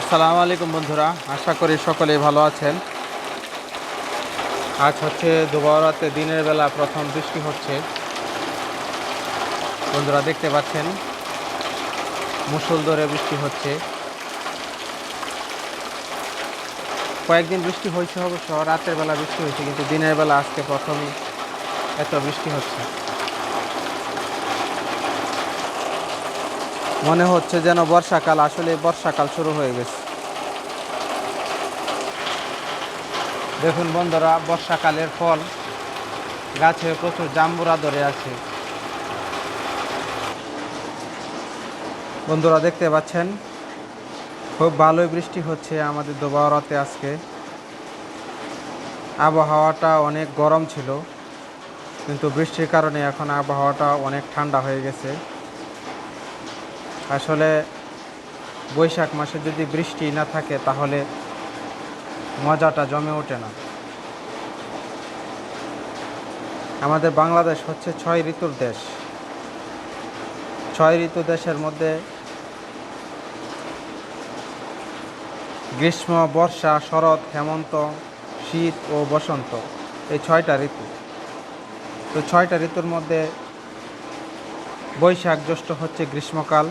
আসসালামু আলাইকুম বন্ধুরা, আশা করি সকলেই ভালো আছেন। আজ হচ্ছে দুবারাতে দিনের বেলা প্রথম বৃষ্টি হচ্ছে। বন্ধুরা দেখতে পাচ্ছেন মুসলধরে বৃষ্টি হচ্ছে। কয়েকদিন বৃষ্টি হয়েছে অবশ্য, রাতের বেলা বৃষ্টি হয়েছে, কিন্তু দিনের বেলা আজকে প্রথমই এত বৃষ্টি হচ্ছে। মনে হচ্ছে যেন বর্ষাকাল, আসলে বর্ষাকাল শুরু হয়ে গেছে। দেখুন বন্ধুরা, বর্ষাকালের ফল, গাছে প্রচুর জাম্বুরা ধরে আছে। বন্ধুরা, দেখতে পাচ্ছেন? খুব ভালোই বৃষ্টি হচ্ছে আমাদের দোবাওয়াতে আজকে। আবহাওয়াটা অনেক গরম ছিল, কিন্তু বৃষ্টির কারণে এখন আবহাওয়াটা অনেক ঠান্ডা হয়ে গেছে। আসলে বৈশাখ মাসে যদি বৃষ্টি না থাকে, তাহলে মজাটা জমে ওঠে না। আমাদের বাংলাদেশ হচ্ছে ছয় ঋতুর দেশ। ছয় ঋতু দেশের মধ্যে গ্রীষ্ম, বর্ষা, শরৎ, হেমন্ত, শীত ও বসন্ত এই ছয়টা ঋতু। তো ছয়টা ঋতুর মধ্যে বৈশাখ জ্যৈষ্ঠ হচ্ছে গ্রীষ্মকাল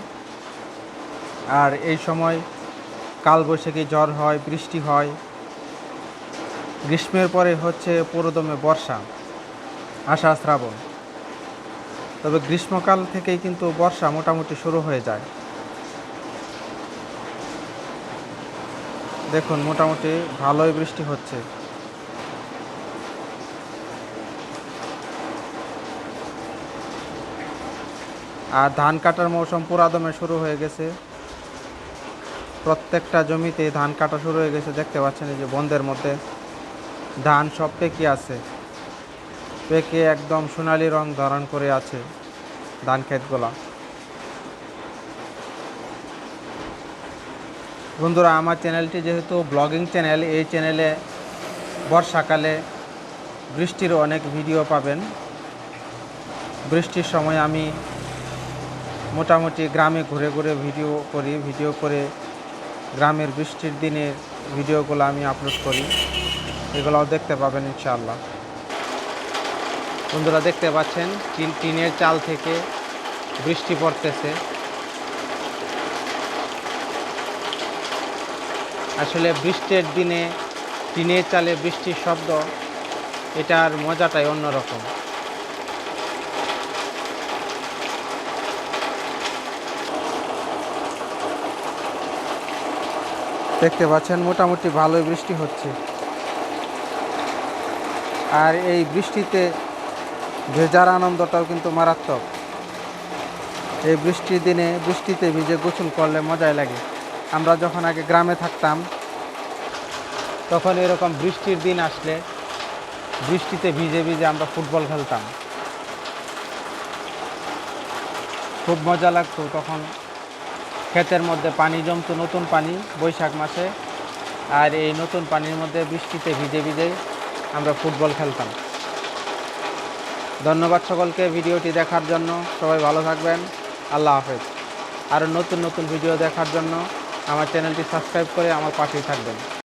আর এই সময় কালবৈশাখী ঝড় হয়, বৃষ্টি হয়। গ্রীষ্মের পরে হচ্ছে পুরোদমে বর্ষা, আষাঢ়, শ্রাবণ। তবে গ্রীষ্মকাল থেকেই কিন্তু বর্ষা মোটামুটি শুরু হয়ে যায়। দেখুন, মোটামুটি ভালোই বৃষ্টি হচ্ছে। আর ধান কাটার মৌসুম পুরাদমে শুরু হয়ে গেছে। প্রত্যেকটা জমিতে ধান কাটা শুরু হয়ে গেছে, দেখতে পাচ্ছেন এই যে বন্ধের মধ্যে। ধান সব পেকে আছে। পেকে একদম সোনালি রং ধারণ করে আছে ধান ক্ষেতগুলা। বন্ধুরা, আমার চ্যানেলটি যেহেতু ব্লগিং চ্যানেল, এই চ্যানেলে বর্ষাকালে বৃষ্টির অনেক ভিডিও পাবেন। বৃষ্টির সময় আমি মোটামুটি গ্রামে ঘুরে ঘুরে ভিডিও করি, ভিডিও করে গ্রামের বৃষ্টির দিনের ভিডিওগুলো আমি আপলোড করি। এগুলোও দেখতে পাবেন ইনশাআল্লাহ। বন্ধুরা দেখতে পাচ্ছেন টিনের চাল থেকে বৃষ্টি পড়তেছে। আসলে বৃষ্টির দিনে টিনের চালে বৃষ্টির শব্দ, এটার মজাটাই অন্যরকম। দেখতে পাচ্ছেন, মোটামুটি ভালোই বৃষ্টি হচ্ছে। আর এই বৃষ্টিতে ভেজার আনন্দটাও কিন্তু মারাত্মক। এই বৃষ্টির দিনে বৃষ্টিতে ভিজে গোসল করলে মজাই লাগে। আমরা যখন আগে গ্রামে থাকতাম, তখন এরকম বৃষ্টির দিন আসলে বৃষ্টিতে ভিজে ভিজে আমরা ফুটবল খেলতাম। খুব মজা লাগতো তখন ক্ষেতের মধ্যে পানি জমতো নতুন পানি বৈশাখ মাসে, আর এই নতুন পানির মধ্যে বৃষ্টিতে ভিজে ভিজে আমরা ফুটবল খেলতাম। ধন্যবাদ সকলকে ভিডিওটি দেখার জন্য। সবাই ভালো থাকবেন। আল্লাহ হাফেজ। আরও নতুন নতুন ভিডিও দেখার জন্য আমার চ্যানেলটি সাবস্ক্রাইব করে আমার পাশেই থাকবেন।